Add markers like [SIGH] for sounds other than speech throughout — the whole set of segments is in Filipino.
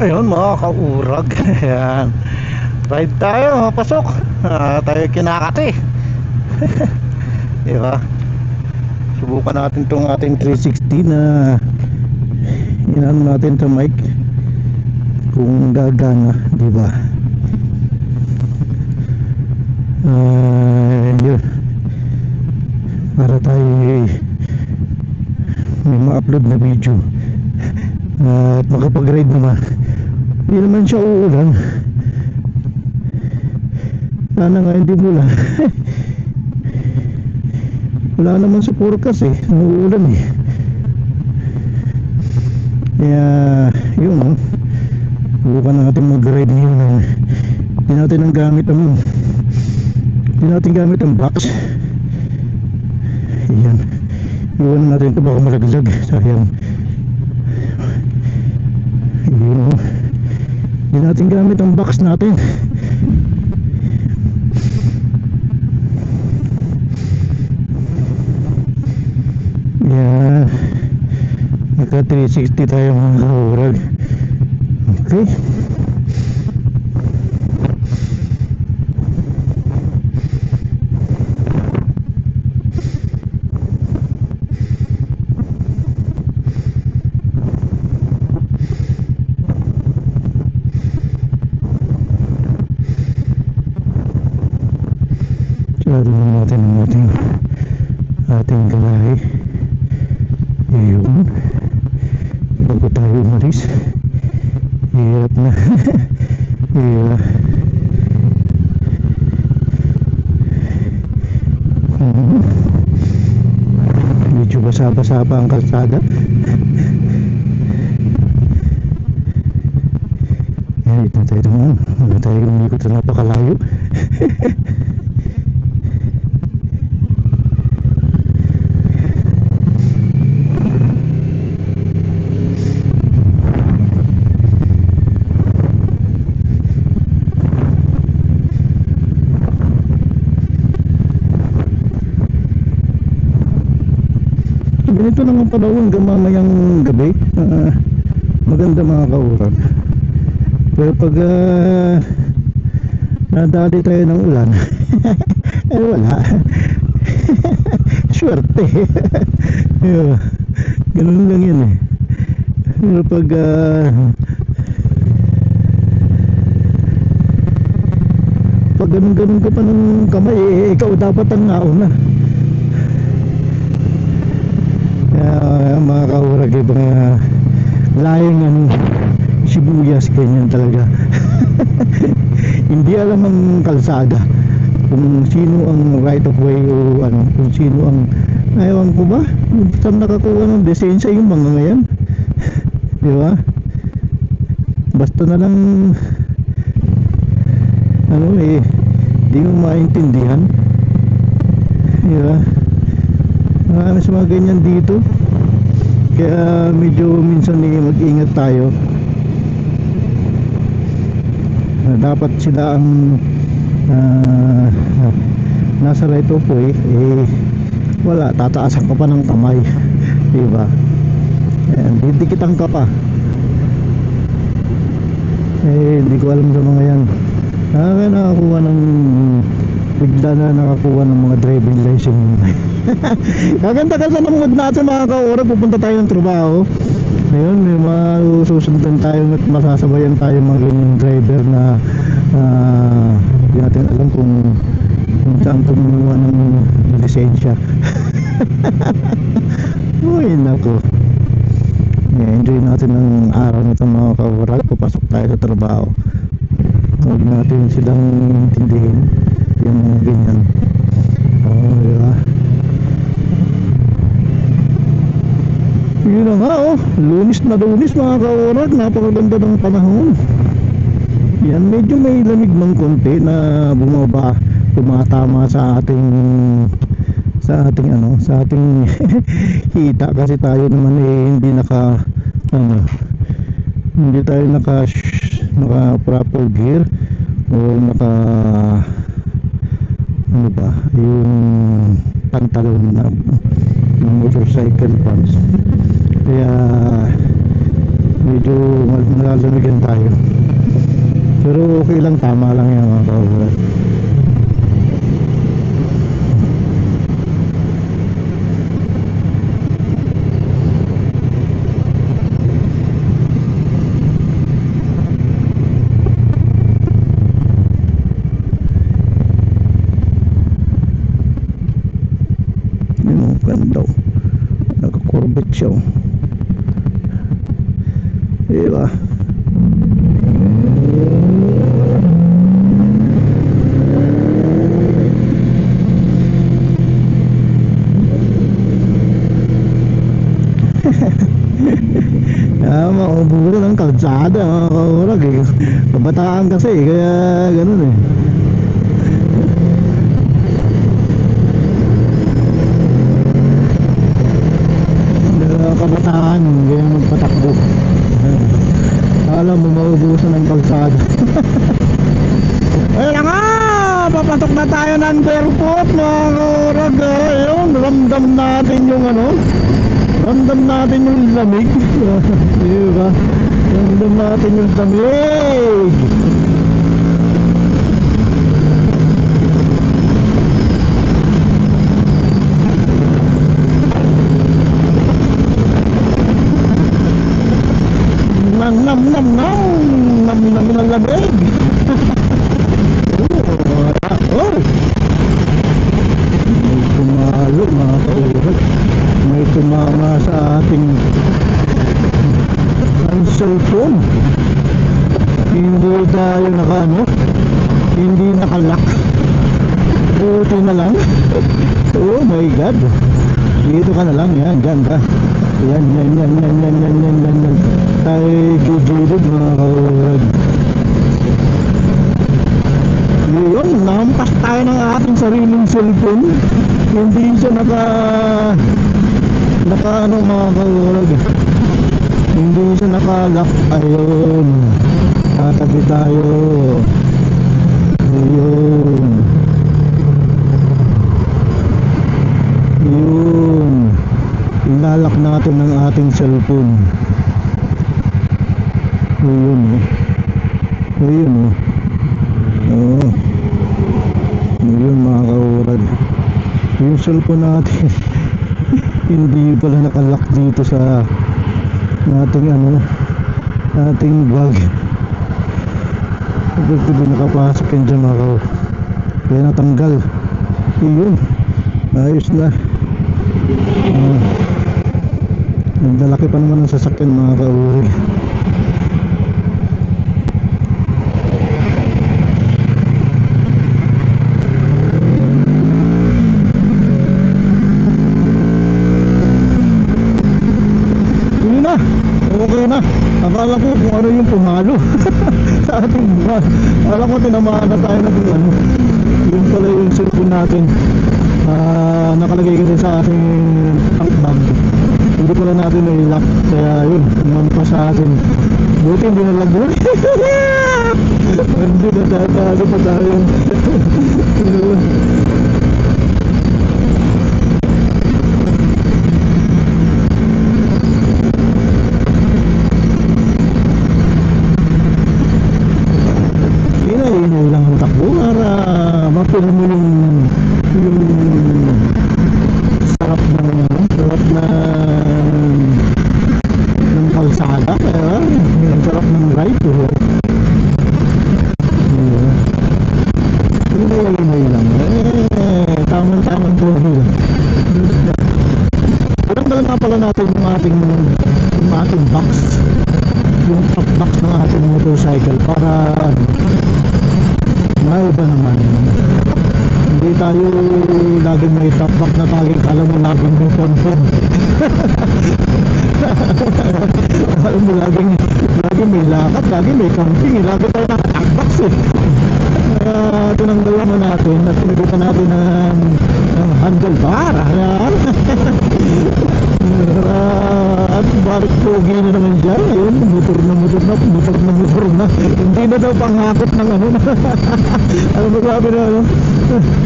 Ayun mga kaurag. [LAUGHS] Ayan. Ride tayo, pasok. Ah, tayo kinakati. [LAUGHS] Di ba? Subukan natin tong ating 360 na inano natin to mic kung gagana, di ba? Ah, yun. Para tayo may ma-upload na video [LAUGHS] at makapag-ride naman. Hindi naman siya uulan. Sana nga hindi mula. [LAUGHS] Wala naman sa forecast eh. Uulan eh. Kaya, yun no. Bukan natin mag-ride ngayon. Hindi natin ang gamit ang hindi natin gamit ang box. Ayan. Iwan natin ito baka malaglag. Sayang. Ayun o. Hindi natin gamit ang box natin. Yeah. Naka 360 tayo mga kaurag. Okay. Natin ang ating ating galahe. Yun. Bago tayo umalis. Hirap na. [LAUGHS] Hirap. Mhm. Medyo basa-basa pa ang kalsada. Yan, ito tayo naman. Wala tayo lumikot na napakalayo. [LAUGHS] ganito naman panahon hanggang mamayang gabi. Ah, maganda mga kaurag pero pag uh, nadali tayo ng ulan [LAUGHS] eh wala. [LAUGHS] Swerte. Yeah. ganun lang yan eh. Pero pag ah, pag ganun ganun ka pa ng kamay eh, ikaw dapat ang nauna kaya kaurag eh, mga layang ano, sibuyas ganyan talaga. [LAUGHS] Hindi alam ang kalsada kung sino ang right of way o ano kung sino ang ayawan ko ba saan nakakuha ng desensya yung mga ngayon? [LAUGHS] Di ba? Basta na lang ano eh di mo maintindihan. Di ba? Marami sa mga ganyan dito kaya medyo minsan eh, mag-ingat tayo. Ah, dapat sila ang ah, nasa right of way eh wala tataasan ka pa ng kamay [LAUGHS] di ba? Ayan, didikitan ka pa. Eh hindi ko alam sa mga yan. Nakaka nakakuha ng bigla na nakakuha ng mga driving license. [LAUGHS] Kaganda-ganda ng mood natin mga kaura Pupunta tayo ng trabaho. Ayun, may masusundan tayo at masasabayan tayo mga ganyang driver na ah, Hindi natin alam kung kung saan kumuha ng lisensya. [LAUGHS] Uy, nako enjoy natin ang araw nito mga kaura Papasok tayo sa trabaho. Huwag natin silang intindihin Yung ganyan Oo, di ba? Yun na nga oh, lunis na lunis mga kaurag, napakaganda ng panahon. Yan, medyo may lamig ng konti na bumaba, tumatama sa ating sa ating ano, sa ating [LAUGHS] hita kasi tayo naman eh hindi naka ano, hindi tayo naka naka proper gear o naka ano ba, yung pantalon na ng motorcycle pants. Kaya medyo mal- malalamigan tayo. Pero okay lang tama lang yan mga kaurat Mitchell. Ei lá. Ah, mauburo ng kalsada. Mauburo. Kabataan kasi. Kaya ganun eh. Ramdam natin yung ano. Ramdam natin yung lamig. [LAUGHS] Di ba? Ramdam natin yung lamig. Nam nam nam nam nam nam nam lamig. Hindi nakalak. Buti na lang. Oh my god. Dito ka na lang. Yan dyan ka. Yan yan yan yan yan yan yan yan yan. Tayo gigilid mga kaurag. Yun, nahampas tayo ng ating sariling cellphone. Hindi siya naka naka ano mga kaurag. Hindi siya nakalock. Ayun. Tatabi tayo ayun yun. Ilalak natin ng ating cellphone. Ayun oh. ayun oh. oo. Ayun mga kaurag. Yung cellphone natin [LAUGHS] hindi pala nakalock dito sa ating ano ating bag Hindi nakapasok yan dyan mga kaw kaya natanggal. Yun ayos na. Ah, nagdalaki pa naman ang sasakyan mga kauri. Yun. Okay na. Akala ko kung ano yung pumalo [LAUGHS] sa ating buwan. Akala ko tinamaan na tayo ng ano. Yung pala yung cellphone natin. Ah, nakalagay kasi sa ating tank bag. Hindi pala natin na-lock. Kaya yun, naman pa sa atin. Buti hindi na lago. [LAUGHS] hindi na tatago pa tayo. Inainaw lang ang takbo para mapila mo yung yung sarap ng ano, sarap na ng kalsada kaya yung sarap ng ride eh. Yeah. Inainaw lang eh tamang-tamang po lang Parang nga pala natin yung ating yung ating box yung top box ng ating motorcycle para ano, maiba naman hindi tayo laging may top box na tayo alam mo laging may ponpon alam mo laging laging may lakad laging may camping eh. lagi tayo naka-top box eh kaya tinanggalan mo natin at pinagutan natin ng, ng handlebar ayan Ah, at bakit pogi na naman dyan ayun motor na motor na motor na motor na hindi na daw panghakot ng ano. [LAUGHS] Ano ba sabi na ano?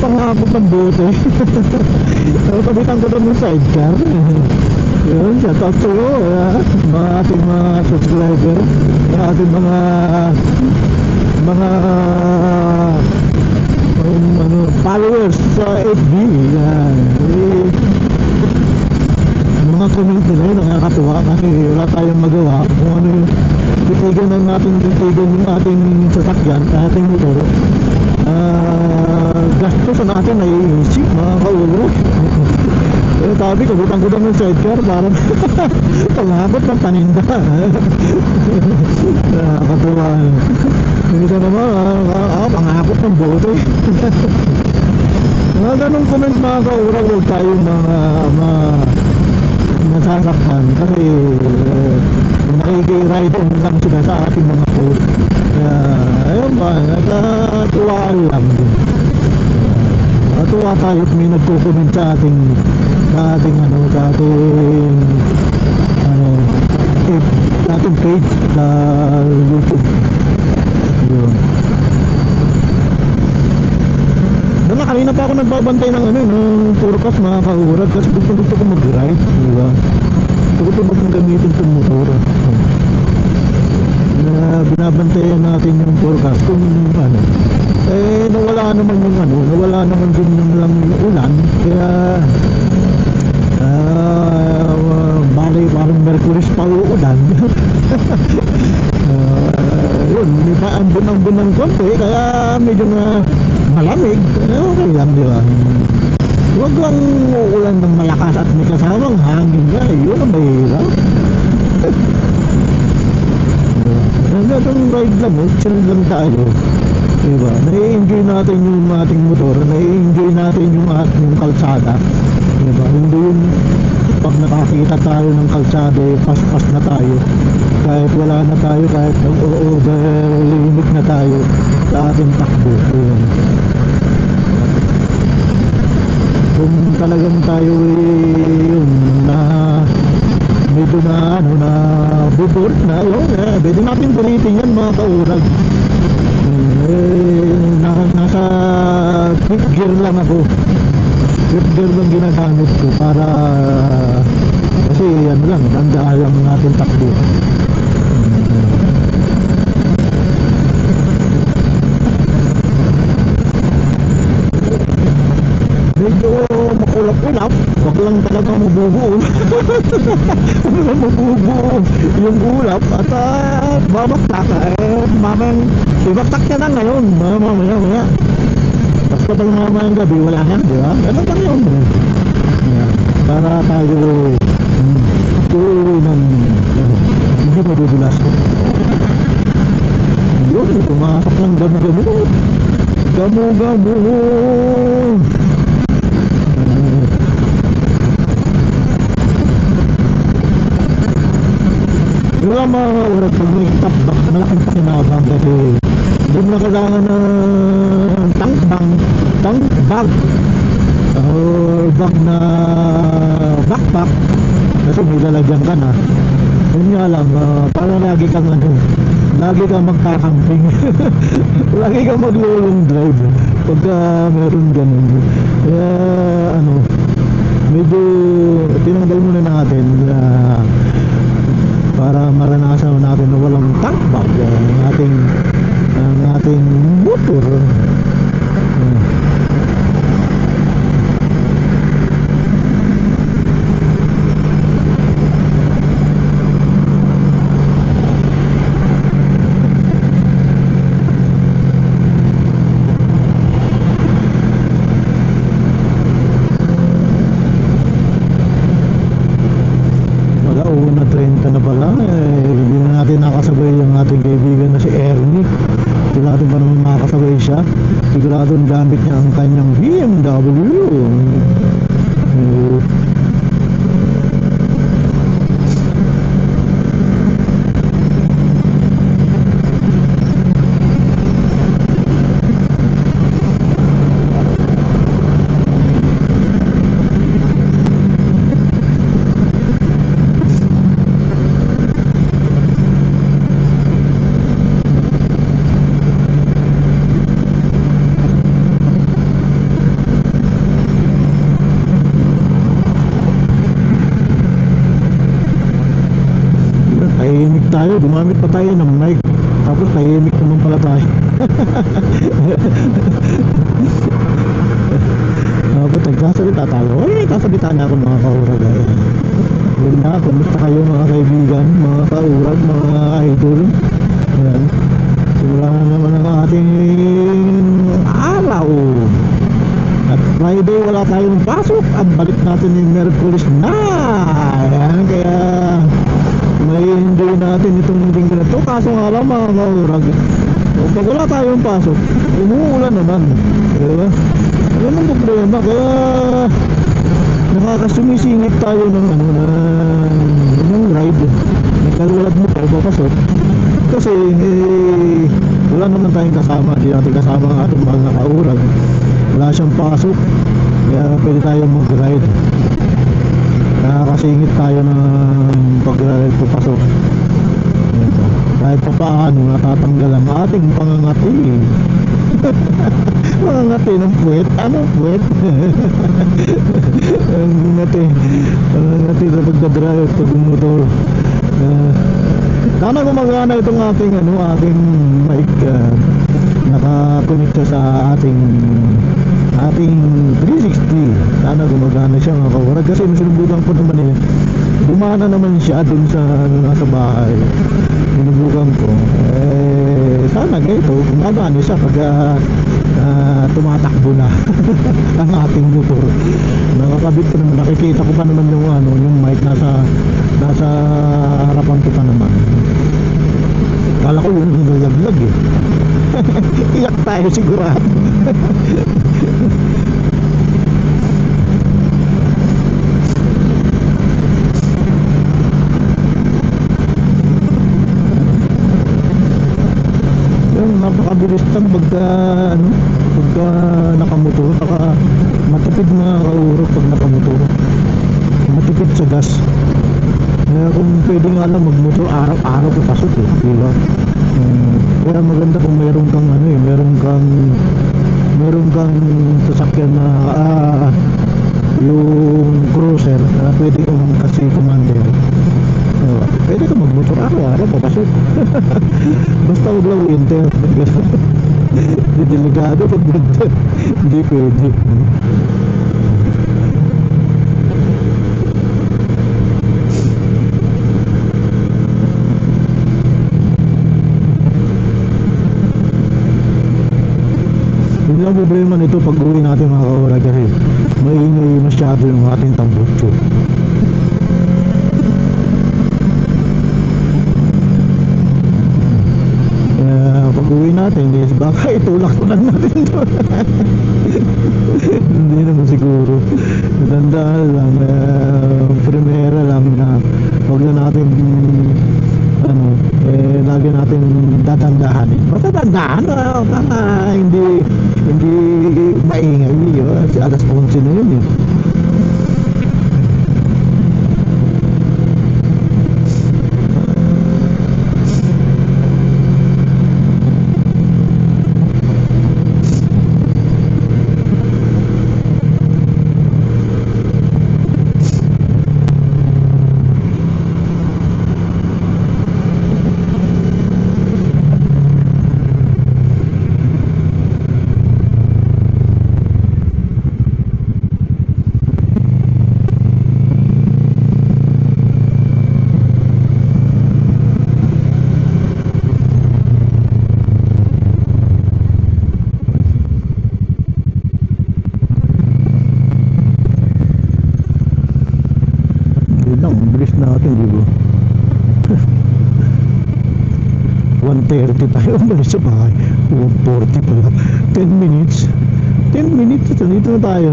Panghakot ng bote. [LAUGHS] So pabitan ko doon ng sidecar. Yun, shout out to you, ah, mga ating mga subscriber, mga ating mga mga um, ano, followers sa FB. Yan. Ang mga comment nila yun, nakakatuwa kasi wala tayong magawa kung ano yung titigan ng ating titigan yung ating sasakyan, ating motor. Ah, gastos na natin ay isip mga kaulo. Eh, sabi ko, butang ko ng sidecar para [LAUGHS] pangabot ng paninda. [LAUGHS] Nakakatuwa. Minsan naman, ah, ah, pangabot ng bote. [LAUGHS] Mga ganong comment mga kaura, huwag tayong mga, mga nasasaktan kasi uh, nakikiride on lang sila sa ating mga post. Kaya, ayun ba, nakatuwaan lang. Natuwa tayo at may nagko-comment sa ating sa ating ano, sa ating ano, eh, sa ating page sa YouTube. Yun. Doon na kanina pa ako nagbabantay ng ano, ng forecast mga kaurad kasi gusto gusto ko mag-ride, di ba? Gusto ko mag gamitin itong motor. Na binabantayan natin yung forecast kung ano. Eh, nawala naman yung ano, nawala naman din yung lang ulan. Kaya, ah, bali parang Mercury's pa uulan. [LAUGHS] Ah, yun, may paambon-ambon ng konti, kaya medyo na malamig. Eh, okay lang, di ba? Huwag lang uulan ng malakas at may kasamang hangin. Eh, yun ang mahirap. Ang gatong ride lang, eh, chill lang tayo. Diba? Nai-enjoy natin yung ating motor, nai-enjoy natin yung ating kalsada. Diba? Hindi yung pag nakakita tayo ng kalsada, eh, pas-pas na tayo. Kahit wala na tayo, kahit over limit na tayo sa ating takbo. Ayan. Kung talagang tayo yun, na medyo na ano na bubur na yun eh, pwede natin pilitin yan mga kaurag eh, na, nasa quick gear lang ako quick gear lang ginagamit ko para kasi ano lang dandaan lang natin takbo lang talaga mabubuo. [LAUGHS] Mabubuo. Yung ulap at uh, babaktak eh mamayang ibaktak ka na ngayon. Mamaya maya tapos kapag mamayang gabi wala na di ba? Ganun lang yun. Yeah. para tayo hmm, uuwi ng hindi madudulas yun pumasok ng gamo-gamo gamo-gamo Yung mga mga oras pag may tapbak, malaking pakinabang kasi doon na kailangan ng tank bang, tank bag na backpack kasi may lalagyan ka na. Yun nga lang, ah, para lagi kang ano lagi kang magkakamping. [LAUGHS] Lagi kang mag-long drive pagka meron ganun. Kaya ano medyo tinanggal muna natin ah, para maranasan natin na walang tank bag ah, ang ating ang ating motor Ah. [LAUGHS] wala una 30 na pala eh, hindi na natin nakasabay yung ating kaibigan na si Ernie sigurado pa naman makakasabay siya sigurado gamit niya ang kanyang BMW tayo ng mic. Tapos tahimik naman pala tayo. [LAUGHS] Tapos nagsasalita tayo. Ay, nagsasalita na ako mga kaurag. Yun na, kumusta kayo mga kaibigan, mga kaurag, mga idol. Ayan. Simula na naman ang ating araw. At Friday wala tayong pasok at balik natin yung Merkulis na. Ayan, kaya may enjoy natin itong linggo na to. Kaso nga lang mga kaurag, pag wala tayong pasok, umuulan naman. Di ba? Yan ang problema. Kaya nakakasumisingit tayo ng ano na ng ride. Nagkalulad mo pa papasok. Kasi eh, wala naman tayong kasama. Hindi natin kasama ang ating mga kaurag. Wala siyang pasok. Kaya pwede tayong mag-ride. Nakakasingit tayo ng pag-ride papasok. Ito. Kahit pa paano natatanggal ang ating pangangati. [LAUGHS] pangangati ng puwet. Anong puwet? [LAUGHS] ang ngati. Pangangati sa pagdadrive pag motor. Uh, sana gumagana itong ating ano, ating mic uh, nakakonect siya sa ating ating 360 sana gumagana siya mga kawarag kasi sinubukan ko naman eh. Dumana naman siya dun sa ano, nasa bahay. Sinubukan ko. Eh sana ganito gumagana siya pag ah, ah, tumatakbo na [LAUGHS] ang ating motor. Nakakabit ko naman. Nakikita ko pa naman yung ano yung mic nasa nasa harapan ko pa naman. Kala ko yun yung nalaglag eh iyak tayo sigurado napakabilis lang pagka ano, pagka nakamotor, saka matipid mga kaurok pag nakamotor. Matipid sa gas. Kaya kung pwede nga lang magmotor araw-araw papasok eh, di Hmm, kaya maganda kung meron kang ano eh, meron kang meron kang sasakyan na ah, yung cruiser na pwede kang kasi commander. Diba? Pwede ka magmotor araw-araw papasok. [LAUGHS] Basta huwag lang winter. [LAUGHS] Delikado pag winter. Hindi pwede. Lang problema nito pag uwi natin mga kawala kasi maingay masyado yung ating tambutso. Kaya pag uwi natin, is baka itulak ko lang natin [LAUGHS] doon. Hindi naman siguro. Tandaan lang, uh, primera lang na huwag na natin ano, eh, lagi natin dadandahan. Basta dandahan, uh, baka hindi, hindi maingay. Uh, si alas 11 na yun eh. Yun lang, ang bilis natin, di ba? 1.30 tayo umalis sa bahay. 1.40 pala. 10 minutes. 10 minutes, ito dito na tayo.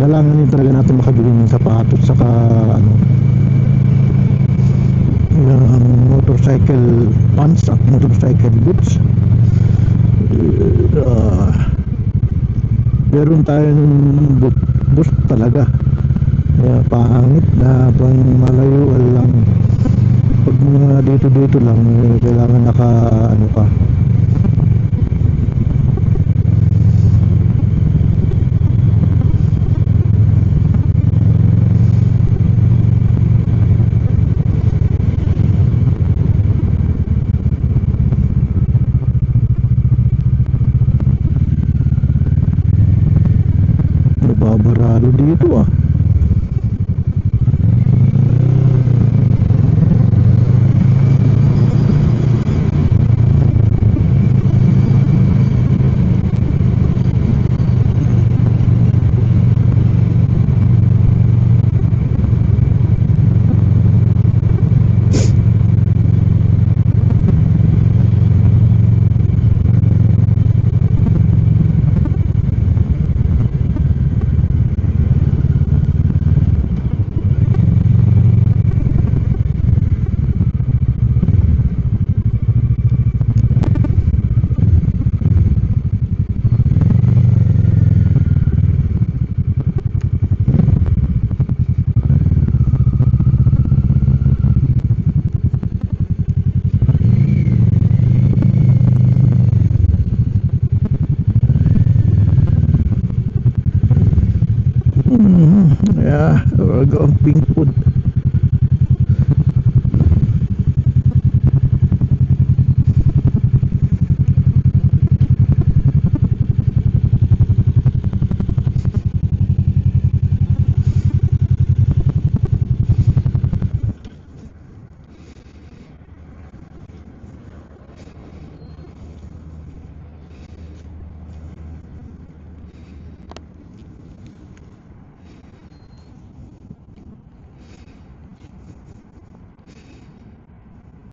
Kailangan din talaga natin makabili ng sapatos saka ano ng motorcycle pants at motorcycle boots. Uh, meron tayo ng boot talaga. Kaya pangit na pang malayuan lang. Pag mga dito-dito lang, eh, kailangan naka ano ka. Yeah, we're going pink food.